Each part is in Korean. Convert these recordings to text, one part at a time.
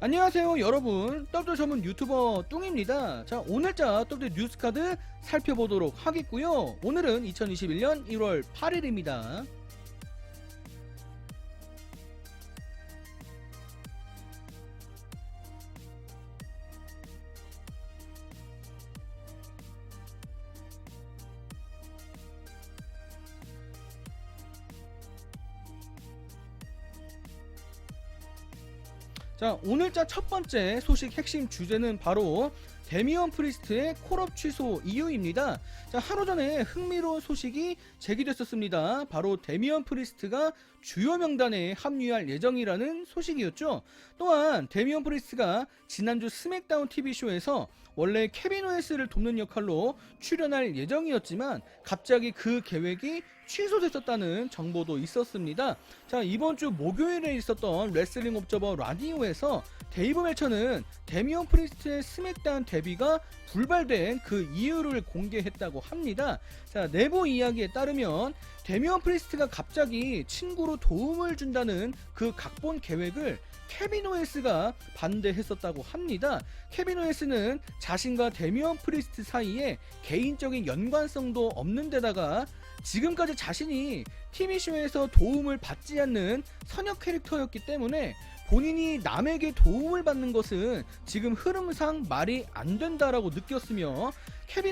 안녕하세요 여러분. 떡들 전문 유튜버 뚱입니다. 자 오늘자 떡들 뉴스카드 살펴보도록 하겠고요. 오늘은 2021년 1월 8일입니다 자 오늘자 첫 번째 소식 핵심 주제는 바로 데미언 프리스트의 콜업 취소 이유입니다. 자 하루 전에 흥미로운 소식이 제기됐었습니다. 바로 데미언 프리스트가 주요 명단에 합류할 예정이라는 소식이었죠. 또한 데미언 프리스트가 지난주 스맥다운 TV쇼에서 원래 케빈 오에스를 돕는 역할로 출연할 예정이었지만 갑자기 그 계획이 취소됐었다는 정보도 있었습니다. 자 이번 주 목요일에 있었던 레슬링 옵저버 라디오에서 데이브 멜처는 데미언 프리스트의 스맥다운 데뷔가 불발된 그 이유를 공개했다고 합니다. 자 내부 이야기에 따르면 데미언 프리스트가 갑자기 친구로 도움을 준다는 그 각본 계획을 케빈 오에스가 반대했었다고 합니다. 케빈 오에스는 자신과 데미언 프리스트 사이에 개인적인 연관성도 없는 데다가 지금까지 자신이 TV쇼에서 도움을 받지 않는 선역 캐릭터였기 때문에 본인이 남에게 도움을 받는 것은 지금 흐름상 말이 안 된다라고 느꼈으며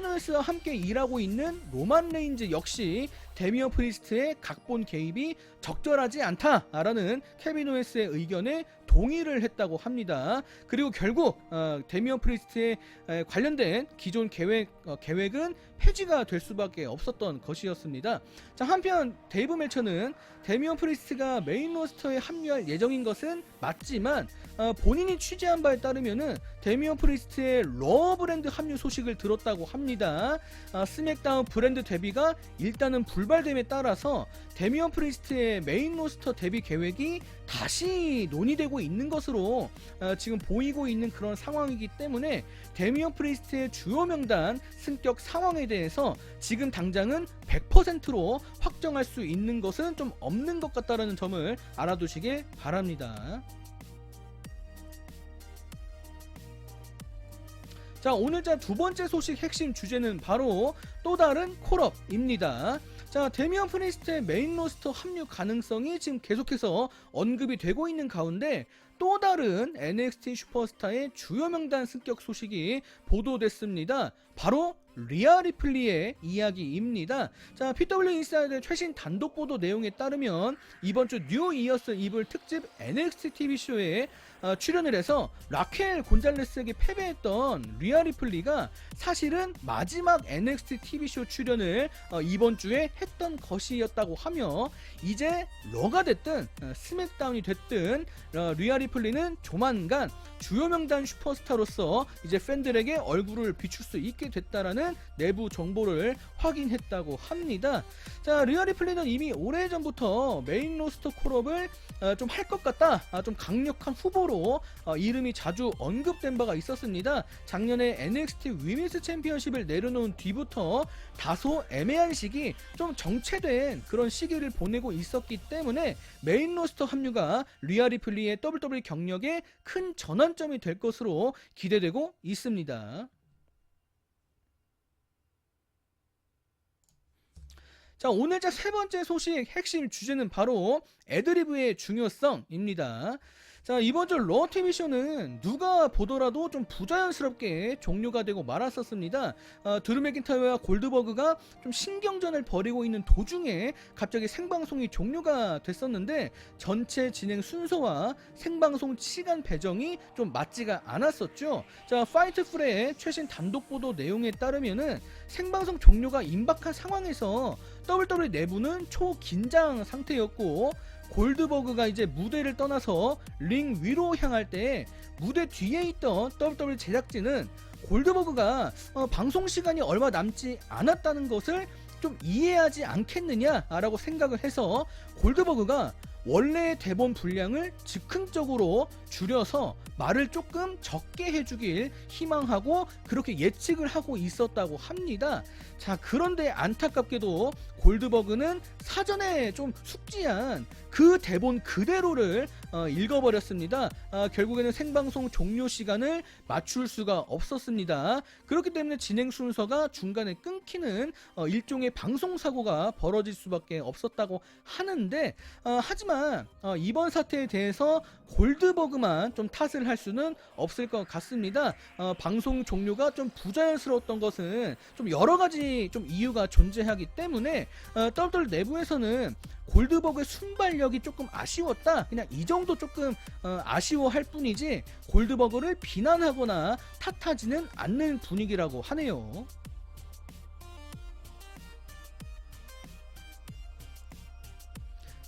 오에스와 함께 일하고 있는 로만 레인즈 역시 데미어 프리스트의 각본 개입이 적절하지 않다라는 케빈 오에스의 의견에 동의를 했다고 합니다. 그리고 결국 어, 데미어 프리스트에 에, 관련된 기존 계획 어, 계획은 폐지가 될 수밖에 없었던 것이었습니다. 자 한편 데이브 멜처는 데미어 프리스트가 메인 로스터에 합류할 예정인 것은 맞지만 어, 본인이 취재한 바에 따르면은 데미어 프리스트의 러 브랜드 합류 소식을 들었다고 합니다. 아, 스맥다운 브랜드 데뷔가 일단은 불발됨에 따라서 데미언 프리스트의 메인 로스터 데뷔 계획이 다시 논의되고 있는 것으로 어, 지금 보이고 있는 그런 상황이기 때문에 데미언 프리스트의 주요 명단 승격 상황에 대해서 지금 당장은 100%로 확정할 수 있는 것은 좀 없는 것 같다라는 점을 알아두시길 바랍니다. 자 오늘자 두 번째 소식 핵심 주제는 바로 또 다른 콜업입니다. 자 데미안 프리스트의 메인 로스터 합류 가능성이 지금 계속해서 언급이 되고 있는 가운데 또 다른 NXT 슈퍼스타의 주요 명단 승격 소식이 보도됐습니다. 바로 리아 리플리의 이야기입니다. 자, PW 인사이드의 최신 단독 보도 내용에 따르면 이번 주 뉴 이어스 이블 특집 NXT TV 쇼에 어, 출연을 해서 라켈 곤잘레스에게 패배했던 리아 리플리가 사실은 마지막 NXT TV 쇼 출연을 어, 이번 주에 했던 것이었다고 하며 이제 러가 됐든 어, 스맥다운이 됐든 어, 리아 리플리는 조만간 주요 명단 슈퍼스타로서 이제 팬들에게 얼굴을 비출 수 있게 됐다라는 내부 정보를 확인했다고 합니다. 자, 리아 리플리는 이미 오래전부터 메인 로스터 콜업을 어, 좀할 것 같다. 아, 좀 강력한 후보로 어, 이름이 자주 언급된 바가 있었습니다. 작년에 NXT 위미스 챔피언십을 내려놓은 뒤부터 다소 애매한 시기, 좀 정체된 그런 시기를 보내고 있었기 때문에 메인 로스터 합류가 리아 리플리의 WWE 경력에 큰 전환점이 될 것으로 기대되고 있습니다. 자, 오늘 자 세 번째 소식 핵심 주제는 바로 애드리브의 중요성입니다. 자, 이번 주러 TV쇼는 누가 보더라도 좀 부자연스럽게 종료가 되고 말았었습니다. 어, 드루 맥인타이어와 골드버그가 좀 신경전을 벌이고 있는 도중에 갑자기 생방송이 종료가 됐었는데 전체 진행 순서와 생방송 시간 배정이 좀 맞지가 않았었죠. 자, 파이트 프레의 최신 단독 보도 내용에 따르면은 생방송 종료가 임박한 상황에서 WWE 내부는 초긴장 상태였고 골드버그가 이제 무대를 떠나서 링 위로 향할 때 무대 뒤에 있던 WWE 제작진은 골드버그가 어, 방송 시간이 얼마 남지 않았다는 것을 좀 이해하지 않겠느냐라고 생각을 해서 골드버그가 원래의 대본 분량을 즉흥적으로 줄여서 말을 조금 적게 해주길 희망하고 그렇게 예측을 하고 있었다고 합니다. 자, 그런데 안타깝게도 골드버그는 사전에 좀 숙지한 그 대본 그대로를 어, 읽어버렸습니다. 아, 결국에는 생방송 종료 시간을 맞출 수가 없었습니다. 그렇기 때문에 진행 순서가 중간에 끊기는 어, 일종의 방송 사고가 벌어질 수밖에 없었다고 하는데 어, 하지만 어, 이번 사태에 대해서 골드버그만 좀 탓을 할 수는 없을 것 같습니다. 어, 방송 종료가 좀 부자연스러웠던 것은 좀 여러 가지 좀 이유가 존재하기 때문에 어, 떨떨 내부에서는 골드버그의 순발력이 조금 아쉬웠다. 그냥 이 정도 조금 어, 아쉬워할 뿐이지 골드버그를 비난하거나 탓하지는 않는 분위기라고 하네요.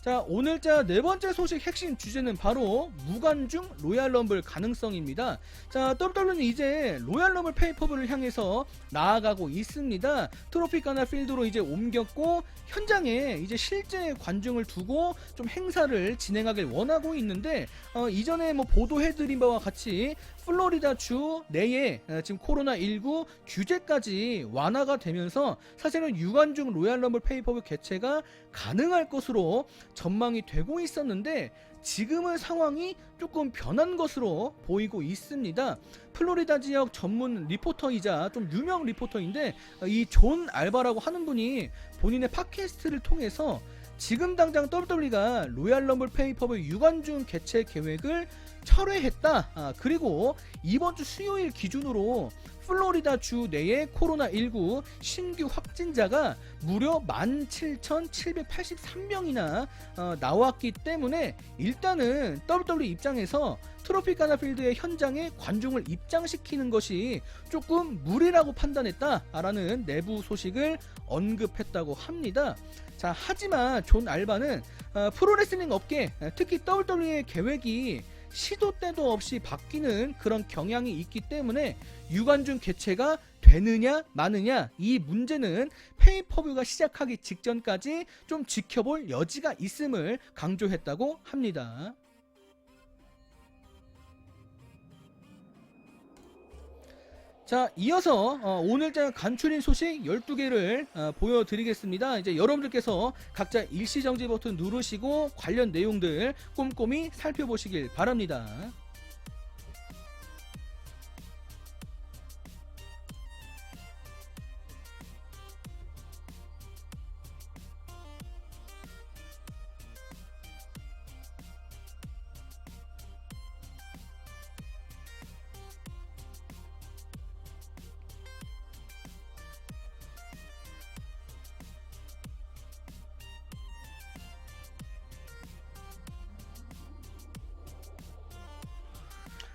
자 오늘자 네 번째 소식 핵심 주제는 바로 무관중 로얄 럼블 가능성입니다. 자 WW는 이제 로얄 럼블 페이퍼블을 향해서 나아가고 있습니다. 트로피카나 필드로 이제 옮겼고 현장에 이제 실제 관중을 두고 좀 행사를 진행하길 원하고 있는데 어, 이전에 뭐 보도해드린 바와 같이 플로리다 주 내에 어, 지금 코로나19 규제까지 완화가 되면서 사실은 유관중 로얄 럼블 페이퍼블 개최가 가능할 것으로 전망이 되고 있었는데 지금은 상황이 조금 변한 것으로 보이고 있습니다. 플로리다 지역 전문 리포터이자 좀 유명 리포터인데 어, 이존 알바라고 하는 분이 본인의 팟캐스트를 통해서 지금 당장 WWE가 로얄 럼블 페이퍼블 유관중 개최 계획을 철회했다. 아, 그리고 이번 주 수요일 기준으로 플로리다 주 내의 코로나19 신규 확진자가 무려 17,783명이나 어, 나왔기 때문에 일단은 WWE 입장에서 트로피카나 필드의 현장에 관중을 입장시키는 것이 조금 무리라고 판단했다라는 내부 소식을 언급했다고 합니다. 자, 하지만 존 알바는 어, 프로레슬링 업계, 특히 WWE의 계획이 시도 때도 없이 바뀌는 그런 경향이 있기 때문에 유관중 개최가 되느냐 마느냐 이 문제는 페이퍼뷰가 시작하기 직전까지 좀 지켜볼 여지가 있음을 강조했다고 합니다. 자, 이어서 어, 오늘 자 간추린 소식 12개를 어, 보여드리겠습니다. 이제 여러분들께서 각자 일시정지 버튼 누르시고 관련 내용들 꼼꼼히 살펴보시길 바랍니다.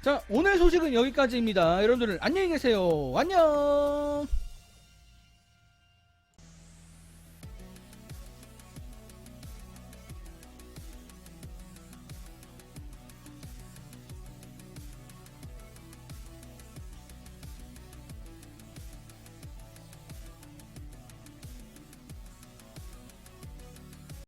자, 오늘 소식은 여기까지입니다. 여러분들 안녕히 계세요. 안녕!